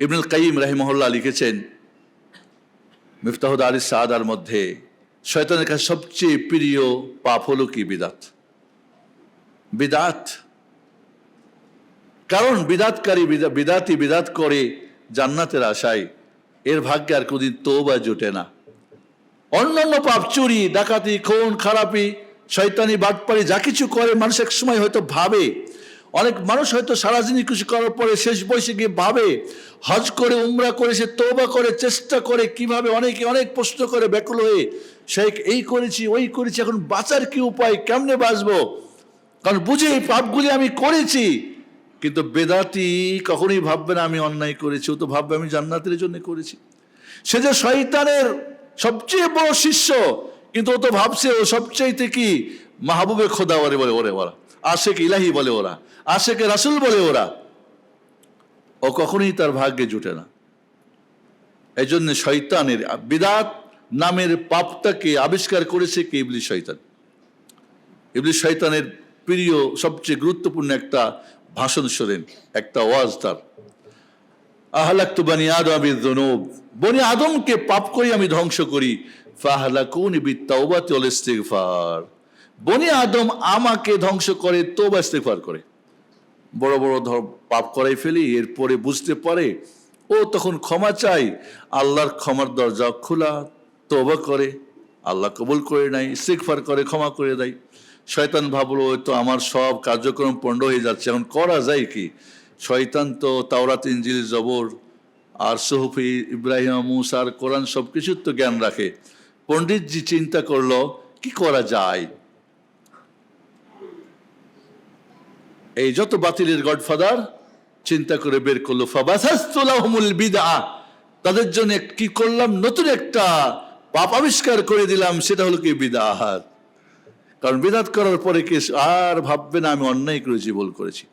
ইবনুল কাইম রাহিমহল্লা লিখেছেন, মিফতাহুদ আলী সাদার মধ্যে শয়তানের কাছে সবচেয়ে প্রিয় পাপ হলো কি? বিদাত। বিদাত। কারণ বিদাতকারী বিদাতি বিদাত করে জান্নাতের আশায় এর ভাগ্যে আর কোনদিন তৌবা জোটে না। অন্যান্য পাপ, চুরি, ডাকাতি, খুন, খারাপি, শয়তানি বাটপাড়ি যা কিছু করে মানুষ এক সময় হয়তো ভাবে অনেক মানুষ হয়তো সারা দিনই কিছু করার পরে শেষ বয়সে গিয়ে ভাবে, হজ করে, উমরা করে, সে তৌবা করে, চেষ্টা করে, কীভাবে অনেকে অনেক প্রশ্ন করে ব্যাকুল হয়ে, শেখ, এই করেছি, ওই করেছি, এখন বাঁচার কি উপায়, কেমনে বাঁচবো? কারণ বুঝে এই পাপগুলি আমি করেছি, কিন্তু বেদাতি কখনোই ভাববে না, আমি অন্যায় করেছি। ও তো ভাববে, আমি জান্নাতের জন্য করেছি। সে যে শয়তানের সবচেয়ে বড় শিষ্য, কিন্তু ও তো ভাবছে, ও সবচেয়ে কি? মাহবুবে খোদা ওরে বলে, ওরে ওরা আশেক ইলাহি বলে ওরা, আশেকে রাসুল বলে ওরা। ও কখনোই তার ভাগ্যে জুটে না। এই জন্য শয়তানের বিদাত নামের পাপটাকে আবিষ্কার করেছে কে? ইবলি শয়তান। ইবলি শয়তানের প্রিয়, সবচেয়ে গুরুত্বপূর্ণ একটা ভাষণ শোনেন, একটা ওয়াজ তার। আহলাক্তু বানি আদম বিদ্যনুব বনি আদমকে পাপ করে আমি ধ্বংস করি। ফাহলাকুনি বিত্তাওবাতি ওয়াল ইস্তিগফার। বনি আদম আমাকে ধ্বংস করে, তওবা ইস্তিগফার করে। বড় বড় ধর পাপ করাই ফেলি, এরপরে বুঝতে পারে, ও তখন ক্ষমা চাই আল্লাহর ক্ষমার দরজা খোলা, তওবা করে, আল্লাহ কবুল করে নাই ইস্তিগফার করে, ক্ষমা করে দেয়। শয়তান ভাবলো তো আমার সব কার্যক্রম পণ্ড হয়ে যাচ্ছে, এখন করা যায় কি? শয়তান তো তাওরাত ইঞ্জিল জবর আর সহফি ইব্রাহিম মুসার কোরআন সব কিছুর তো জ্ঞান রাখে। পণ্ডিতজি চিন্তা করল, কি করা যায়? এই যত বাতিলের গডফাদার চিন্তা করে বের করল, ফাবাসাস্তুলাহুমুল বিদা তাদের জন্য কি করলাম? নতুন একটা পাপ আবিষ্কার করে দিলাম, সেটা হলো কি বিদাহাত কারণ বিদাত করার পরে কে আর ভাববে না, আমি অন্যায় করেছি ভুল করেছি।